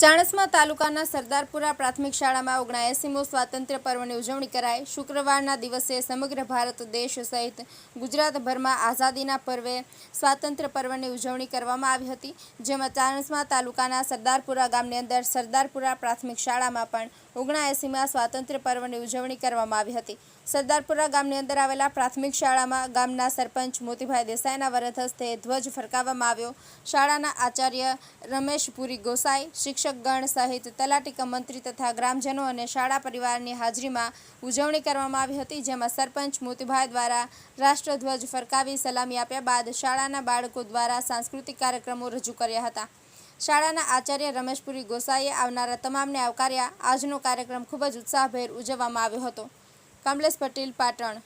ચાણસ્મા તાલુકાના સરદારપુરા પ્રાથમિક શાળામાં ઓગણએંસીમો સ્વાતંત્ર્ય પર્વની ઉજવણી કરાઈ. શુક્રવારના દિવસે સમગ્ર ભારત દેશ સહિત ગુજરાતભરમાં આઝાદીના પર્વે સ્વાતંત્ર્ય પર્વની ઉજવણી કરવામાં આવી હતી, જેમાં ચાણસમાં તાલુકાના સરદારપુરા ગામની અંદર સરદારપુરા પ્રાથમિક શાળામાં પણ ઓગણાએસીમાં સ્વાતંત્ર્ય પર્વની ઉજવણી કરવામાં આવી હતી. સરદારપુરા ગામની અંદર આવેલા પ્રાથમિક શાળામાં ગામના સરપંચ મોતીભાઈ દેસાઈના વરદ હસ્તે ધ્વજ ફરકાવવામાં આવ્યો. શાળાના આચાર્ય રમેશ પુરી ગોસાઈ શિક્ષકગણ સહિત તલાટીકા મંત્રી તથા ગ્રામજનો અને શાળા પરિવારની હાજરીમાં ઉજવણી કરવામાં આવી હતી, જેમાં સરપંચ મોતીભાઈ દ્વારા રાષ્ટ્રધ્વજ ફરકાવી સલામી આપ્યા બાદ શાળાના બાળકો દ્વારા સાંસ્કૃતિક કાર્યક્રમો રજૂ કર્યા હતા. શાળાના આચાર્ય રમેશપુરી ગોસાઈએ આવનારા તમામને આવકાર્યા. આજનો કાર્યક્રમ ખૂબ જ ઉત્સાહભેર ઉજવવામાં આવ્યો હતો. કમલેશ પટેલ, પાટણ.